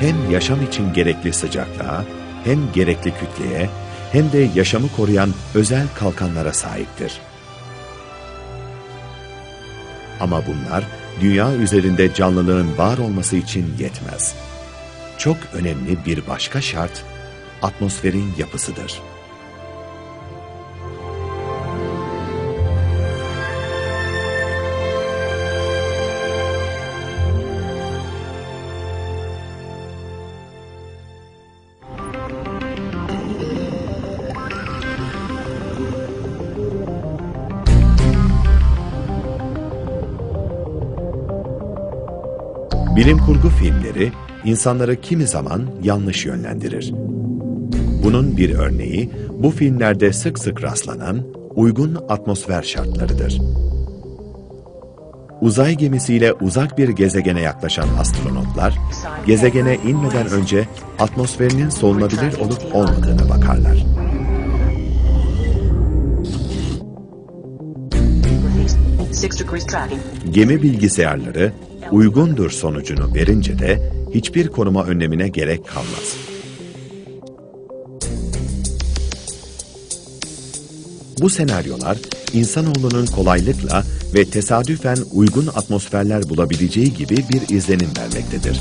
hem yaşam için gerekli sıcaklığa, hem gerekli kütleye, hem de yaşamı koruyan özel kalkanlara sahiptir. Ama bunlar dünya üzerinde canlılığın var olması için yetmez. Çok önemli bir başka şart atmosferin yapısıdır. Bilim kurgu filmleri insanları kimi zaman yanlış yönlendirir. Bunun bir örneği bu filmlerde sık sık rastlanan uygun atmosfer şartlarıdır. Uzay gemisiyle uzak bir gezegene yaklaşan astronotlar, gezegene inmeden önce atmosferinin solunabilir olup olmadığına bakarlar. Gemi bilgisayarları uygundur sonucunu verince de hiçbir koruma önlemine gerek kalmaz. Bu senaryolar insanoğlunun kolaylıkla ve tesadüfen uygun atmosferler bulabileceği gibi bir izlenim vermektedir.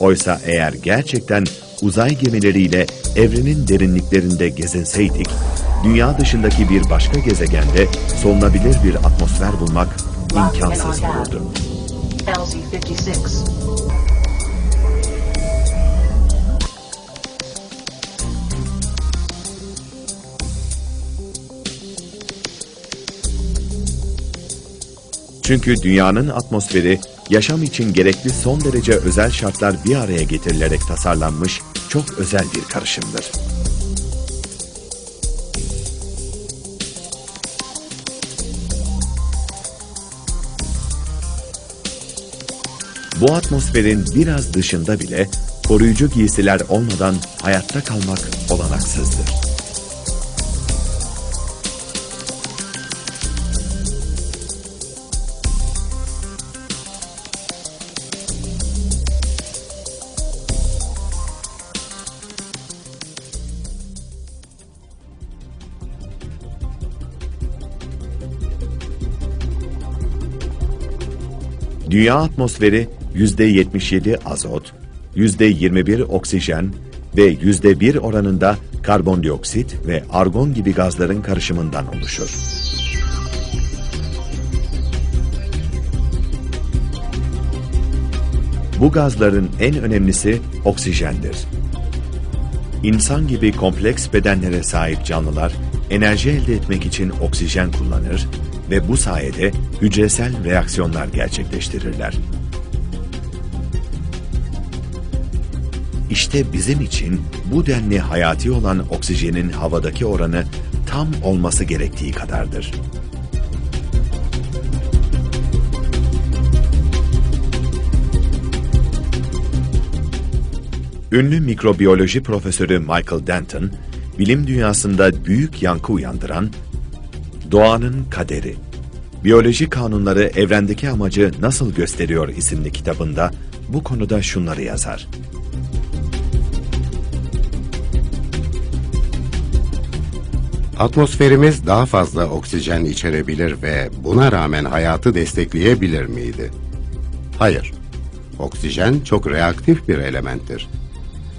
Oysa eğer gerçekten uzay gemileriyle evrenin derinliklerinde gezinseydik, dünya dışındaki bir başka gezegende solunabilir bir atmosfer bulmak imkansız olurdu. LZ-56 Çünkü dünyanın atmosferi yaşam için gerekli son derece özel şartlar bir araya getirilerek tasarlanmış çok özel bir karışımdır. Bu atmosferin biraz dışında bile koruyucu giysiler olmadan hayatta kalmak olanaksızdır. Dünya atmosferi %77 azot, %21 oksijen ve %1 oranında karbondioksit ve argon gibi gazların karışımından oluşur. Bu gazların en önemlisi oksijendir. İnsan gibi kompleks bedenlere sahip canlılar enerji elde etmek için oksijen kullanır ve bu sayede hücresel reaksiyonlar gerçekleştirirler. İşte bizim için bu denli hayati olan oksijenin havadaki oranı tam olması gerektiği kadardır. Ünlü mikrobiyoloji profesörü Michael Denton, bilim dünyasında büyük yankı uyandıran Doğanın Kaderi Biyoloji Kanunları Evrendeki Amacı Nasıl Gösteriyor isimli kitabında bu konuda şunları yazar. Atmosferimiz daha fazla oksijen içerebilir ve buna rağmen hayatı destekleyebilir miydi? Hayır. Oksijen çok reaktif bir elementtir.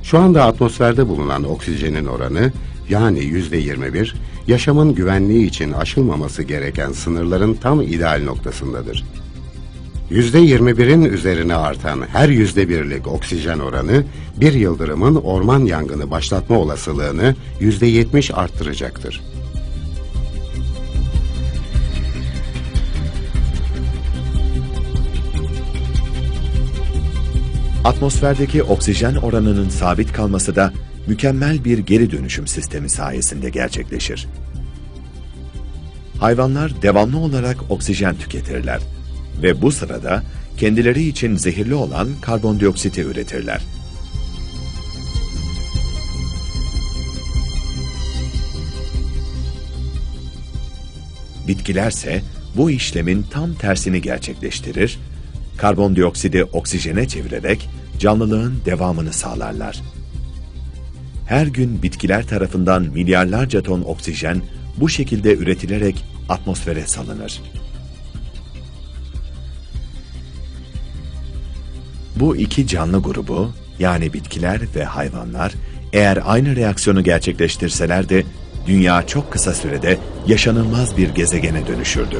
Şu anda atmosferde bulunan oksijenin oranı yani yüzde 21 yaşamın güvenliği için aşılmaması gereken sınırların tam ideal noktasındadır. Yüzde 21'in üzerine artan her yüzde birlik oksijen oranı bir yıldırımın orman yangını başlatma olasılığını yüzde 70 arttıracaktır. Atmosferdeki oksijen oranının sabit kalması da mükemmel bir geri dönüşüm sistemi sayesinde gerçekleşir. Hayvanlar devamlı olarak oksijen tüketirler ve bu sırada kendileri için zehirli olan karbondioksiti üretirler. Bitkilerse bu işlemin tam tersini gerçekleştirir, karbondioksidi oksijene çevirerek canlılığın devamını sağlarlar. Her gün bitkiler tarafından milyarlarca ton oksijen bu şekilde üretilerek atmosfere salınır. Bu iki canlı grubu yani bitkiler ve hayvanlar eğer aynı reaksiyonu gerçekleştirseler de dünya çok kısa sürede yaşanılmaz bir gezegene dönüşürdü.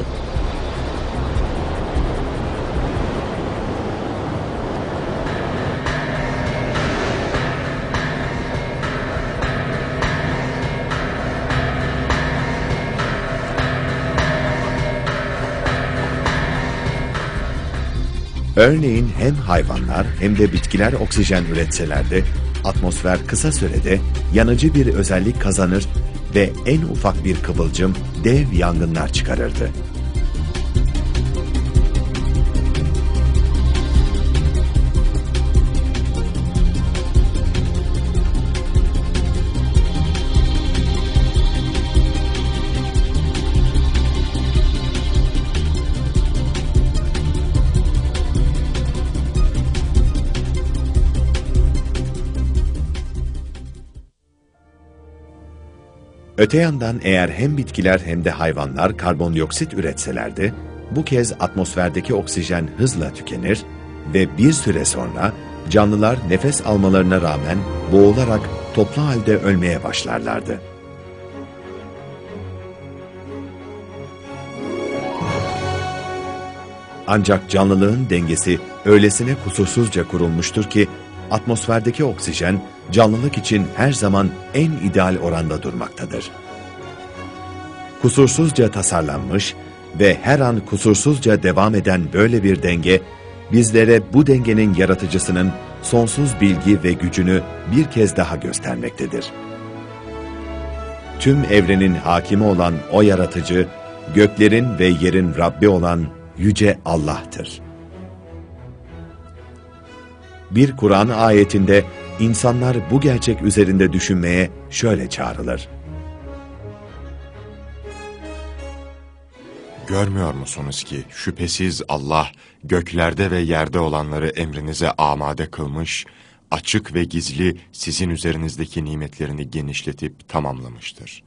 Örneğin hem hayvanlar hem de bitkiler oksijen üretseler de atmosfer kısa sürede yanıcı bir özellik kazanır ve en ufak bir kıvılcım dev yangınlar çıkarırdı. Öte yandan eğer hem bitkiler hem de hayvanlar karbondioksit üretselerdi, bu kez atmosferdeki oksijen hızla tükenir ve bir süre sonra canlılar nefes almalarına rağmen boğularak toplu halde ölmeye başlarlardı. Ancak canlılığın dengesi öylesine kusursuzca kurulmuştur ki atmosferdeki oksijen canlılık için her zaman en ideal oranda durmaktadır. Kusursuzca tasarlanmış ve her an kusursuzca devam eden böyle bir denge, bizlere bu dengenin yaratıcısının sonsuz bilgi ve gücünü bir kez daha göstermektedir. Tüm evrenin hakimi olan o yaratıcı, göklerin ve yerin Rabbi olan Yüce Allah'tır. Bir Kur'an ayetinde insanlar bu gerçek üzerinde düşünmeye şöyle çağrılır. Görmüyor musunuz ki şüphesiz Allah göklerde ve yerde olanları emrinize amade kılmış, açık ve gizli sizin üzerinizdeki nimetlerini genişletip tamamlamıştır.